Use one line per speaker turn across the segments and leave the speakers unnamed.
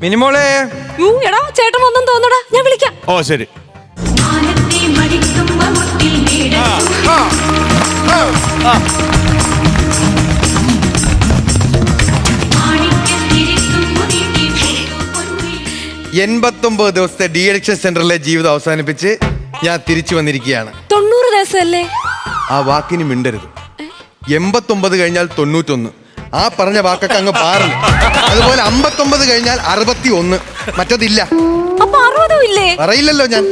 മിനിമോളെ.
എടാ ചേട്ടൻ വന്നു തോന്നടാ ഞാൻ വിളിക്കാം.
ഓ ശരി.
മാനത്തെ മുട്ടിൽ
എൺപത്തൊമ്പത് ദിവസത്തെ ഡി അഡിക്ഷൻ സെന്ററിലെ ജീവിതം അവസാനിപ്പിച്ച് ഞാൻ തിരിച്ചു വന്നിരിക്കുകയാണ്.
തൊണ്ണൂറ് ദിവസമല്ലേ?
ആ വാക്കിന് മിണ്ടരുത്. എൺപത്തൊമ്പത് കഴിഞ്ഞാൽ തൊണ്ണൂറ്റൊന്ന്. ആ പറഞ്ഞ വാക്കൊക്കെ അങ്ങ് പാറില്ല. അതുപോലെ അമ്പത്തൊമ്പത് കഴിഞ്ഞാൽ അറുപത്തി ഒന്ന് മറ്റതില്ല.
അപ്പൊ അറുപതും ഇല്ലേ?
പറയില്ലല്ലോ ഞാൻ.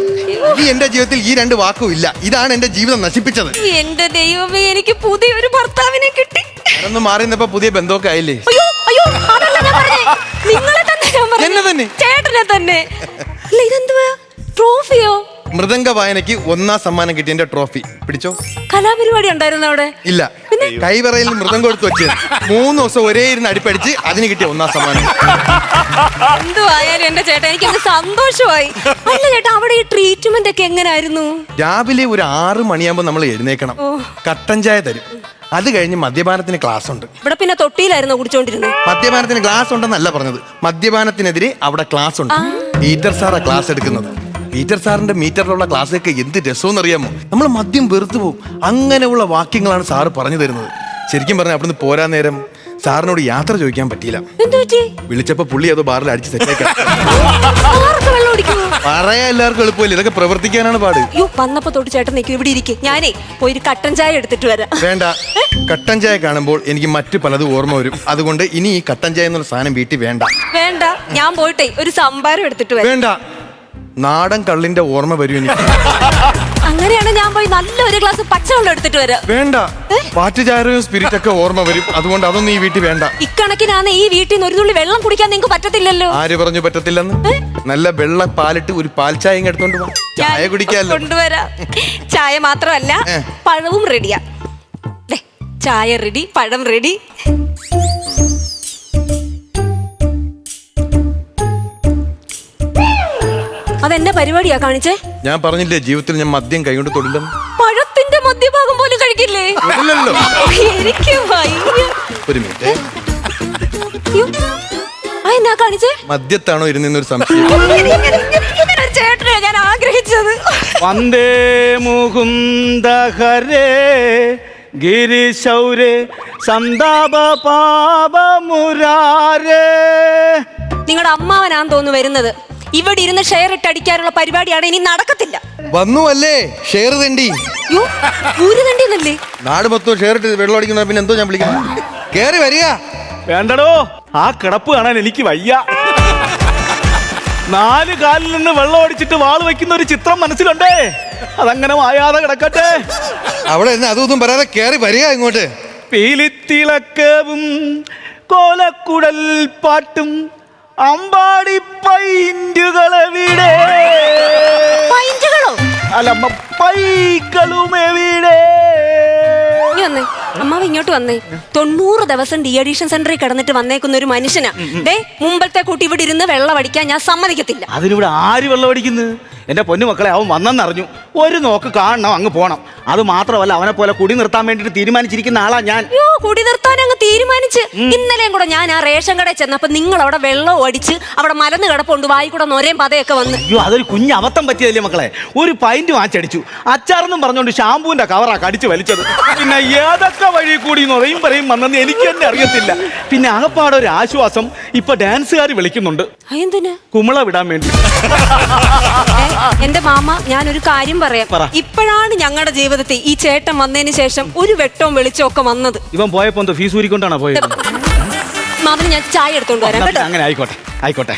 ഈ എന്റെ ജീവിതത്തിൽ ഈ രണ്ട് വാക്കും ഇല്ല. ഇതാണ് എന്റെ ജീവിതം നശിപ്പിച്ചത്.
എന്റെ ദൈവമേ എനിക്ക് പുതിയൊരു ഭർത്താവിനെ കിട്ടി.
അതൊന്നും മാറി നിന്നപ്പോ പുതിയ ബന്ധമൊക്കെ ആയില്ലേ?
അയ്യോ അയ്യോ അതല്ല ഞാൻ പറഞ്ഞേ. നിങ്ങളെ തന്നെ ഞാൻ പറഞ്ഞത്.
എന്നെ തന്നെ?
ചേട്ടനെ തന്നെ. അല്ല ഇതെന്തുവാ? ട്രോഫിയോ?
മൃദംഗ വായനയ്ക്ക് ഒന്നാം സമ്മാനം കിട്ടിയ എന്റെ ട്രോഫി പിടിച്ചോ?
കലാപരിപാടി ഉണ്ടായിരുന്നു അവിടെ?
ഇല്ല. കൈവറയിൽ മൃദംഗം കൊടുത്ത് വെച്ചത് മൂന്ന് ദിവസം ഒരേ ഇരുന്ന് അടിപ്പടിച്ച് അതിന് കിട്ടിയ ഒന്നാം സമ്മാനം.
എന്തുവായാലും എന്റെ ചേട്ടാ എനിക്ക് സന്തോഷമായി. അല്ല ചേട്ടാ അവിടെ ഈ ട്രീറ്റ്മെന്റ് ഒക്കെ എങ്ങനായിരുന്നു?
രാവിലെ ഒരു ആറ് മണിയാകുമ്പോ നമ്മൾ എഴുന്നേക്കണം. കട്ടൻ ചായ തരും. അത് കഴിഞ്ഞ് മദ്യപാനത്തിന് ക്ലാസ് ഉണ്ട്.
ഇവിടെ പിന്നെ തൊട്ടിയിലായിരുന്നു കുടിച്ചോണ്ടിരുന്നത്.
മദ്യപാനത്തിന് ക്ലാസ് ഉണ്ടെന്നല്ല പറഞ്ഞത്. മദ്യപാനത്തിനെതിരെ അവിടെ ക്ലാസ് ഉണ്ട്. പീറ്റർ സാറാ ക്ലാസ് എടുക്കുന്നത്. പീറ്റർ സാറിന്റെ മീറ്ററിലുള്ള ക്ലാസ്സൊക്കെ എന്ത് രസമെന്ന് അറിയാമോ നമ്മൾ മദ്യം വെറുത്തു പോകും. അങ്ങനെയുള്ള വാക്യങ്ങളാണ് സാറ് പറഞ്ഞു തരുന്നത്. ശരിക്കും പറഞ്ഞാൽ അവിടുന്ന് പോരാ നേരം സാറിനോട് യാത്ര ചോദിക്കാൻ പറ്റിയില്ല. വിളിച്ചപ്പോ പുള്ളി അതോ ബാറിൽ അടിച്ച് പറയാ എല്ലാവർക്കും എളുപ്പമില്ല? ഇതൊക്കെ പ്രവർത്തിക്കാനാണ് പാട്.
വന്നപ്പോ തൊട്ട് ചേട്ടൻ നിൽക്കും ഇവിടെ ഇരിക്കും. ഞാനേ പോയി ഒരു കട്ടൻ ചായ എടുത്തിട്ട് വരാം.
വേണ്ട. കട്ടൻ ചായ കാണുമ്പോൾ എനിക്ക് മറ്റു പലതും ഓർമ്മ വരും. അതുകൊണ്ട് ഇനി ഈ കട്ടൻ ചായ എന്നുള്ള സാധനം വീട്ടിൽ വേണ്ട.
വേണ്ട. ഞാൻ പോയിട്ടേ ഒരു സംഭാരം എടുത്തിട്ട് വരാം.
വേണ്ട. നാടൻ കള്ളിന്റെ ഓർമ്മ വരും എനിക്ക്.
അങ്ങനെയാണ് ഞാൻ പോയി നല്ല ഒരു ഗ്ലാസ് പച്ചവെള്ളം എടുത്തിട്ട് വരാം.
വേണ്ട. പാറ്റുചാരവും സ്പിരിറ്റ് ഒക്കെ ഓർമ്മ വരും. അതുകൊണ്ട് അതൊന്നും ഈ വീട്ടിൽ വേണ്ട.
ഇക്കണക്കിനാണ് ഈ വീട്ടിൽ നിന്ന് ഒരു തുള്ളി വെള്ളം കുടിക്കാൻ നിങ്ങൾക്ക് പറ്റത്തില്ലല്ലോ.
ആര് പറഞ്ഞു പറ്റത്തില്ലെന്ന്? നല്ല വെള്ള പാലിട്ട് ഒരു പാൽ ചായ എടുത്തോണ്ട് വാ. ചായ കുടിക്കാല്ലോ.
കൊണ്ടുവരാ. ചായ മാത്രമല്ല പഴവും റെഡിയാ ചായ റെഡി പഴം റെഡി അതെന്നെ പരിപാടിയാ കാണിച്ചേ?
ഞാൻ പറഞ്ഞില്ലേ ജീവിതത്തിൽ ഞാൻ മദ്യം കൈകൊണ്ട് തൊടില്ലെന്ന്
പഴത്തിന്റെ മദ്യഭാഗം പോലും കഴിക്കില്ലേ?
തൊടില്ലല്ലോ.
എനിക്ക് വയ്യ.
ഒരു മിനിറ്റ്.
അയ്യോ. ആ എന്നാ കാണിച്ചേ?
മദ്യത്താണോ ഇരുന്നൊരു സംശയം.
ഇങ്ങനെ ഒരു ചേട്ടനെ ഞാൻ ആഗ്രഹിച്ചത്.
വന്ദേ മുകുന്ദ ഹരേ ഗിരിശൗരേ സന്താപ പാപ മുരാരേ.
നിങ്ങളുടെ അമ്മാവനാന്ന് തോന്നുന്നു വരുന്നത്. ഇവിടെ ഇരുന്ന് ഷെയർ ഇട്ട് അടിക്കാനുള്ള പരിപാടിയാണ് ഇനി നടക്കത്തില്ല.
വന്നു അല്ലേ? ഷെയർ തണ്ടി.
യോ ഊര് തണ്ടിന്നല്ലേ?
നാട് മൊത്തം ഷെയർ ഇട്ട് വെള്ളം അടിക്കുന്ന പിന്നെ എന്തോ ഞാൻ വിളിക്കണം കേറി വരിക.
വേണ്ടടോ ആ കിടപ്പ് കാണാൻ എനിക്ക് വയ്യ. നാല് കാലിൽ നിന്ന് വെള്ളം അടിച്ചിട്ട് വാൾ വെക്കുന്ന ഒരു ചിത്രം മനസ്സിലുണ്ടേ? അതങ്ങനെ മായാതെ കിടക്കട്ടെ.
അവിടെ അതൊന്നും അതും ഇതും പറയാതെ കേറി വരിക ഇങ്ങോട്ട്.
പീലിത്തിളക്കവും കോലക്കുടൽ പാട്ടും അമ്പാടി പൈന്റുകളെവിടെ
പൈഞ്ചുകളോ
അല്ല മ- പൈക്കളും എവിടെ
വന്നേ. അമ്മാവ് ഇങ്ങോട്ട് വന്നേ. തൊണ്ണൂറ് ദിവസം ഡി അഡീഷൻ സെന്ററിൽ കിടന്നിട്ട് വന്നേക്കുന്ന ഒരു മനുഷ്യനാ. ദേ മുമ്പത്തെ കൂട്ടി ഇവിടെ ഇരുന്ന് വെള്ളം അടിക്കാൻ ഞാൻ സമ്മതിക്കത്തില്ല.
അതിനിവിടെ ആര് വെള്ളം അടിക്കുന്നു എന്റെ പൊന്നു മക്കളെ അവൻ വന്നെന്നറിഞ്ഞു. ഒരു നോക്ക് കാണണം അങ്ങ് പോണം. അത് മാത്രമല്ല അവനെ പോലെ കുടി നിർത്താൻ വേണ്ടിട്ട് തീരുമാനിച്ചിരിക്കുന്ന ആളാ ഞാൻ.
അയ്യോ കുടി നിർത്താൻ അങ്ങ് തീരുമാനിച്ച്. ഇന്നലെയും കൂടെ ഞാൻ ആ റേഷൻ കടയിൽ ചെന്നപ്പോ നിങ്ങൾ അവിടെ വെള്ളം അടിച്ച് അവിടെ മലന്ന് കിടപ്പുണ്ട് വായി കൂടെ നൊരയും പതയൊക്കെ വന്ന്.
അയ്യോ അതൊരു കുഞ്ഞ് അബദ്ധം പറ്റിയതല്ലേ മക്കളെ? ഒരു പൈന്റ് വാച്ചടിച്ചു. അച്ചാറെന്നും പറഞ്ഞുകൊണ്ട് ഷാമ്പൂവിന്റെ കവറാ കടിച്ചു വലിച്ചത്. പിന്നെ ഏതൊക്കെ വഴി കൂടി നുറയും പറയും വന്നെന്ന് എനിക്ക് തന്നെ അറിയത്തില്ല. പിന്നെ ആകപ്പാടെ ഒരു ആശ്വാസം ഇപ്പൊ ഡാൻസുകാർ വിളിക്കുന്നുണ്ട്.
എന്തിന്
കുമിള വിടാൻ വേണ്ടി.
എന്റെ മാമ ഞാനൊരു കാര്യം പറയാം.
പറ.
ഇപ്പോഴാണ് ഞങ്ങളുടെ ജീവിതത്തിൽ ഈ ചേട്ടൻ വന്നതിന് ശേഷം ഒരു വെട്ടവും വെളിച്ചവും ഒക്കെ വന്നത്.
ഇവൻ പോയപ്പോ എന്തോ ഫീസ് ഊരിക്കൊണ്ടാണോ പോയത്?
മാമന് ഞാൻ ചായ എടുത്തോണ്ട് വരാം കേട്ടോ.
അങ്ങനെ ആയിക്കോട്ടെ ആയിക്കോട്ടെ.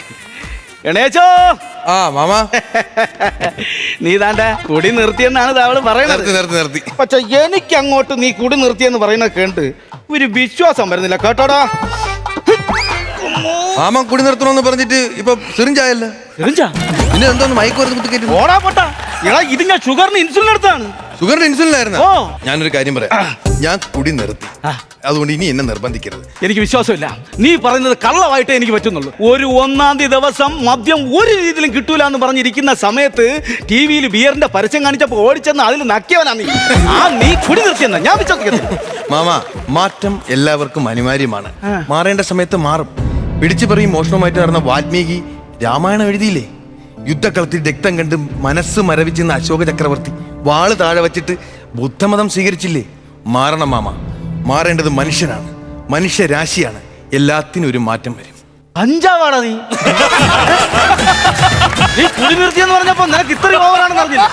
ഗണേശോ
ആ മാമ.
നീ താണ്ട കുടി നിർത്തിയെന്നാണ് അവൾ പറയുന്നത്
നിർത്തി നിർത്തി നിർത്തി.
പക്ഷെ എനിക്ക് അങ്ങോട്ട് നീ കുടി നിർത്തിയെന്ന് പറയുന്നത് കേണ്ട് ഒരു വിശ്വാസം വരുന്നില്ല. കേട്ടോടാ.
മാമ കുടി നിർത്തണമെന്ന് പറഞ്ഞിട്ട് ഇപ്പൊ സിറിഞ്ചായല്ലോ?
എറിഞ്ചാ?
പിന്നെ എന്തോന്ന് മയക്കുമരുന്ന് കുത്തിക്കേറ്റ് കുത്തി
ഓടാ പൊട്ടാ. എടാ ഇത് ഞാൻ ഷുഗറിന് ഇൻസുലിൻ എടുത്താണ്.
ഷുഗറിന് ഇൻസുലിൻ ആയിരുന്നു
ഓ.
ഞാനൊരു കാര്യം പറയാം. ഞാൻ കുടി നിർത്തി. അതുകൊണ്ട് ഇനി എന്നെ നിർബന്ധിക്കരുത്.
എനിക്ക് വിശ്വാസമില്ല. നീ പറയുന്നത് കള്ളമായിട്ടേ എനിക്ക് പറ്റുന്നുള്ളൂ. ഒരു ഒന്നാം തീയതി ദിവസം മദ്യം ഒരു രീതിയിലും കിട്ടൂല എന്ന് പറഞ്ഞിരിക്കുന്ന സമയത്ത് ടി വിയിൽ ബിയറിന്റെ പരസ്യം കാണിച്ചപ്പോ ഓടിച്ചെന്ന് അതിൽ നക്കിയവനാ നീ. ആ നീ കുടി നിർത്തിയെന്ന്. ഞാൻ വിശ്വസിക്കുന്നു
മാമ മാറ്റം എല്ലാവർക്കും അനിവാര്യമാണ്. മാറേണ്ട സമയത്ത് മാറും. പിടിച്ചു പറയും മോഷണവുമായിട്ട് നടന്ന വാൽമീകി രാമായണം എഴുതിയില്ലേ? യുദ്ധക്കളത്തിൽ രക്തം കണ്ട് മനസ്സ് മരവിച്ചെന്ന അശോക ചക്രവർത്തി. വാൾ താഴെ വച്ചിട്ട് ബുദ്ധമതം സ്വീകരിച്ചില്ലേ? മാറണം മാമ. മാറേണ്ടത് മനുഷ്യനാണ്. മനുഷ്യരാശിയാണ്. എല്ലാത്തിനും ഒരു മാറ്റം വരും.
അഞ്ചാവാടാ നീ? നീ എന്ന് പറഞ്ഞപ്പോ നിനക്ക് ഇത്രയും ഓവറാണെന്ന് അറിഞ്ഞില്ല?